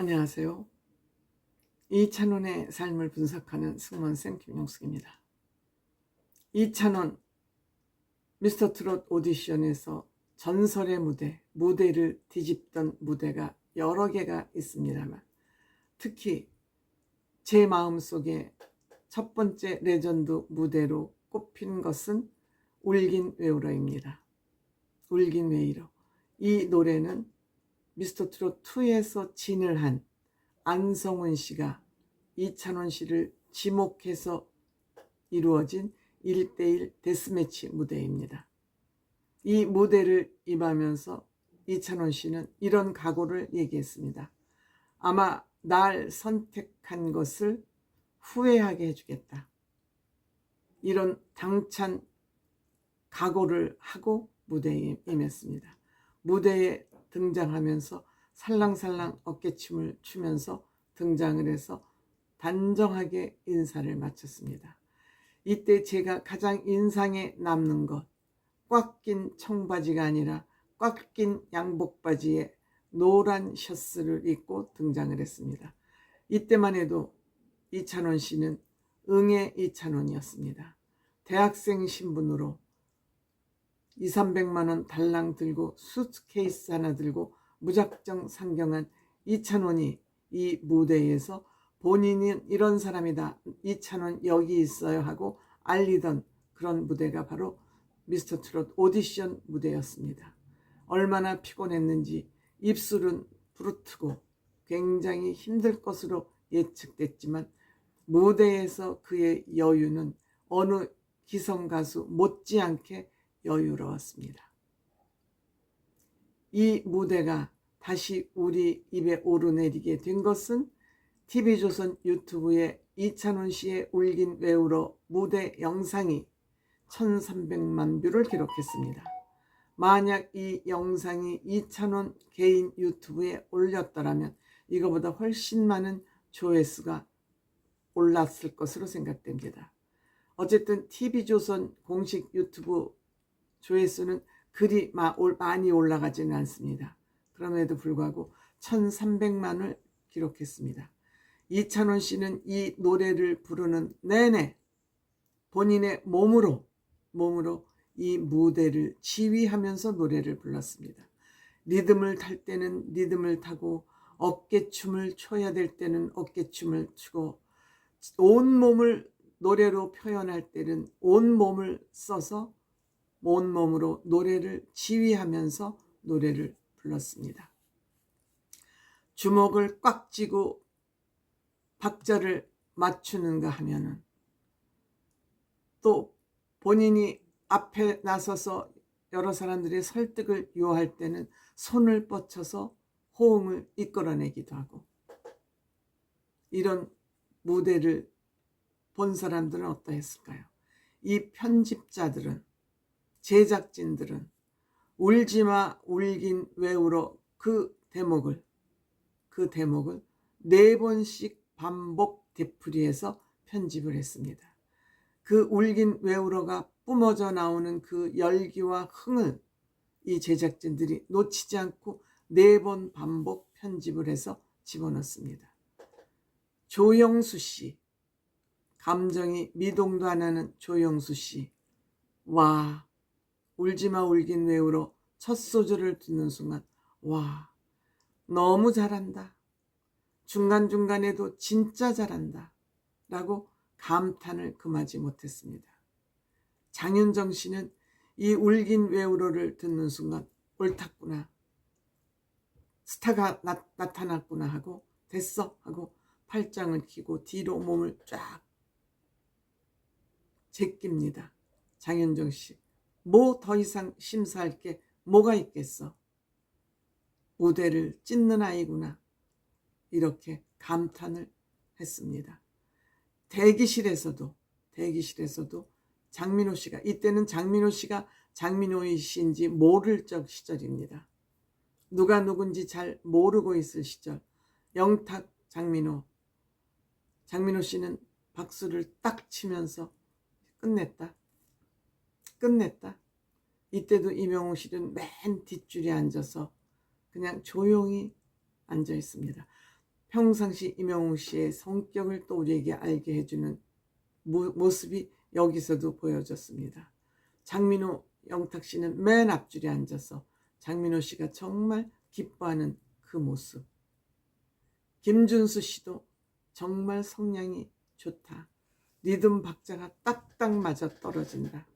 안녕하세요. 이찬원의 삶을 분석하는 승무원쌤 김용숙입니다. 이찬원 미스터 트롯 오디션에서 전설의 무대, 무대를 뒤집던 무대가 여러 개가 있습니다만 특히 제 마음속에 첫 번째 레전드 무대로 꼽힌 것은 울긴 외우러입니다. 울긴 외이러. 이 노래는 미스터 트롯 2에서 진을 한 안성훈 씨가 이찬원 씨를 지목해서 이루어진 1대1 데스매치 무대입니다. 이 무대를 임하면서 이찬원 씨는 이런 각오를 얘기했습니다. 아마 날 선택한 것을 후회하게 해주겠다. 이런 당찬 각오를 하고 무대에 임했습니다. 무대에 등장하면서 살랑살랑 어깨춤을 추면서 등장을 해서 단정하게 인사를 마쳤습니다. 이때 제가 가장 인상에 남는 것, 꽉 낀 청바지가 아니라 꽉 낀 양복바지에 노란 셔츠를 입고 등장을 했습니다. 이때만 해도 이찬원 씨는 응애 이찬원이었습니다. 대학생 신분으로 2, 300만 원 달랑 들고 수트케이스 하나 들고 무작정 상경한 이찬원이 이 무대에서 본인은 이런 사람이다. 이찬원 여기 있어요 하고 알리던 그런 무대가 바로 미스터 트롯 오디션 무대였습니다. 얼마나 피곤했는지 입술은 부르트고 굉장히 힘들 것으로 예측됐지만 무대에서 그의 여유는 어느 기성 가수 못지않게 여유로웠습니다. 이 무대가 다시 우리 입에 오르내리게 된 것은 TV조선 유튜브에 이찬원 씨의 울긴 외우러 무대 영상이 1300만 뷰를 기록했습니다. 만약 이 영상이 이찬원 개인 유튜브에 올렸더라면 이거보다 훨씬 많은 조회수가 올랐을 것으로 생각됩니다. 어쨌든 TV조선 공식 유튜브 조회수는 그리 많이 올라가지는 않습니다. 그럼에도 불구하고 1300만을 기록했습니다. 이찬원 씨는 이 노래를 부르는 내내 본인의 몸으로 몸으로 이 무대를 지휘하면서 노래를 불렀습니다. 리듬을 탈 때는 리듬을 타고 어깨춤을 춰야 될 때는 어깨춤을 추고 온 몸을 노래로 표현할 때는 온 몸을 써서 온몸으로 노래를 지휘하면서 노래를 불렀습니다. 주먹을 꽉 쥐고 박자를 맞추는가 하면은 또 본인이 앞에 나서서 여러 사람들의 설득을 요할 때는 손을 뻗쳐서 호응을 이끌어내기도 하고 이런 무대를 본 사람들은 어떠했을까요? 이 편집자들은 제작진들은 울지마 울긴 외우러 그 대목을 그 대목을 네 번씩 반복 되풀이해서 편집을 했습니다. 그 울긴 외우러가 뿜어져 나오는 그 열기와 흥을 이 제작진들이 놓치지 않고 네 번 반복 편집을 해서 집어넣습니다. 조영수 씨, 감정이 미동도 안 하는 조영수 씨, 와, 울지마 울긴 외우러 첫 소절을 듣는 순간 와 너무 잘한다. 중간중간에도 진짜 잘한다. 라고 감탄을 금하지 못했습니다. 장윤정 씨는 이 울긴 외우러를 듣는 순간 옳았구나. 스타가 나, 나타났구나 하고 됐어 하고 팔짱을 끼고 뒤로 몸을 쫙 제낍니다. 장윤정 씨. 뭐 더 이상 심사할 게 뭐가 있겠어. 무대를 찢는 아이구나. 이렇게 감탄을 했습니다. 대기실에서도, 대기실에서도 장민호 씨가, 이때는 장민호 씨가 장민호 씨인지 모를 적 시절입니다. 누가 누군지 잘 모르고 있을 시절. 영탁 장민호. 장민호 씨는 박수를 딱 치면서 끝냈다. 끝냈다. 이때도 이명호 씨는 맨 뒷줄에 앉아서 그냥 조용히 앉아 있습니다. 평상시 임영웅 씨의 성격을 또 우리에게 알게 해주는 모- 모습이 여기서도 보여졌습니다. 장민호 영탁 씨는 맨 앞줄에 앉아서 장민호 씨가 정말 기뻐하는 그 모습. 김준수 씨도 정말 성량이 좋다. 리듬 박자가 딱딱 맞아 떨어진다.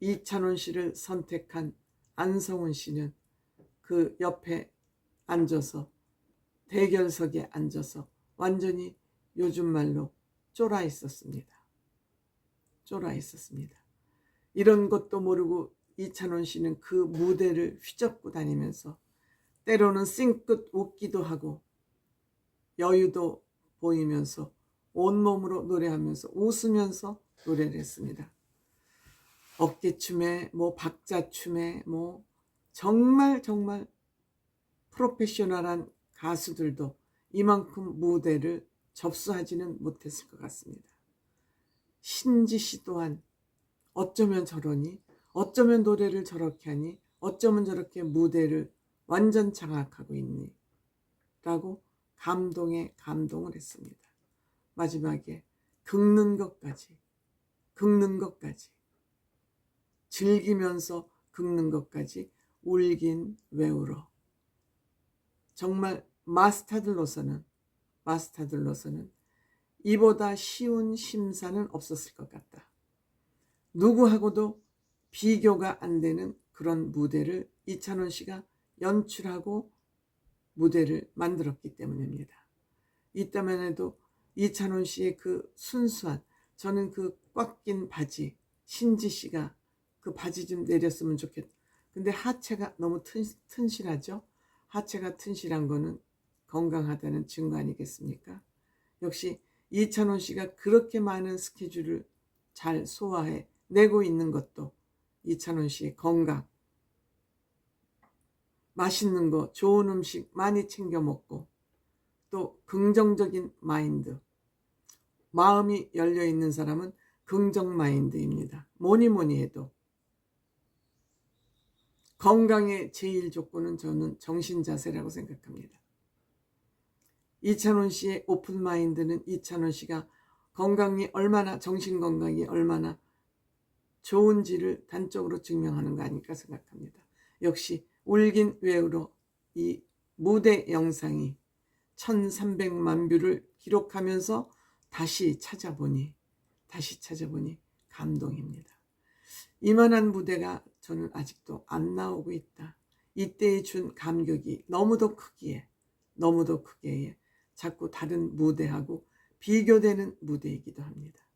이찬원 씨를 선택한 안성훈 씨는 그 옆에 앉아서 대결석에 앉아서 완전히 요즘 말로 쫄아 있었습니다. 쫄아 있었습니다. 이런 것도 모르고 이찬원 씨는 그 무대를 휘젓고 다니면서 때로는 싱긋 웃기도 하고 여유도 보이면서 온몸으로 노래하면서 웃으면서 노래를 했습니다. 어깨춤에 뭐 박자춤에 뭐 정말 정말 프로페셔널한 가수들도 이만큼 무대를 접수하지는 못했을 것 같습니다. 신지 씨 또한 어쩌면 저러니 어쩌면 노래를 저렇게 하니 어쩌면 저렇게 무대를 완전 장악하고 있니 라고 감동에 감동을 했습니다. 마지막에 긁는 것까지 긁는 것까지 즐기면서 긁는 것까지 울긴 왜 울어 정말 마스터들로서는 마스터들로서는 이보다 쉬운 심사는 없었을 것 같다. 누구하고도 비교가 안 되는 그런 무대를 이찬원 씨가 연출하고 무대를 만들었기 때문입니다. 이때만 해도 이찬원 씨의 그 순수한 저는 그 꽉 낀 바지 신지 씨가 그 바지 좀 내렸으면 좋겠다. 근데 하체가 너무 튼, 튼실하죠. 하체가 튼실한 거는 건강하다는 증거 아니겠습니까? 역시 이찬원 씨가 그렇게 많은 스케줄을 잘 소화해 내고 있는 것도 이찬원 씨의 건강, 맛있는 거, 좋은 음식 많이 챙겨 먹고 또 긍정적인 마인드, 마음이 열려 있는 사람은 긍정 마인드입니다. 뭐니 뭐니 해도 건강의 제일 조건은 저는 정신 자세라고 생각합니다. 이찬원 씨의 오픈 마인드는 이찬원 씨가 건강이 얼마나 정신 건강이 얼마나 좋은지를 단적으로 증명하는 거 아닐까 생각합니다. 역시 울긴 외우로 이 무대 영상이 1300만 뷰를 기록하면서 다시 찾아보니 다시 찾아보니 감동입니다. 이만한 무대가 저는 아직도 안 나오고 있다. 이때에 준 감격이 너무도 크기에 너무도 크기에 자꾸 다른 무대하고 비교되는 무대이기도 합니다.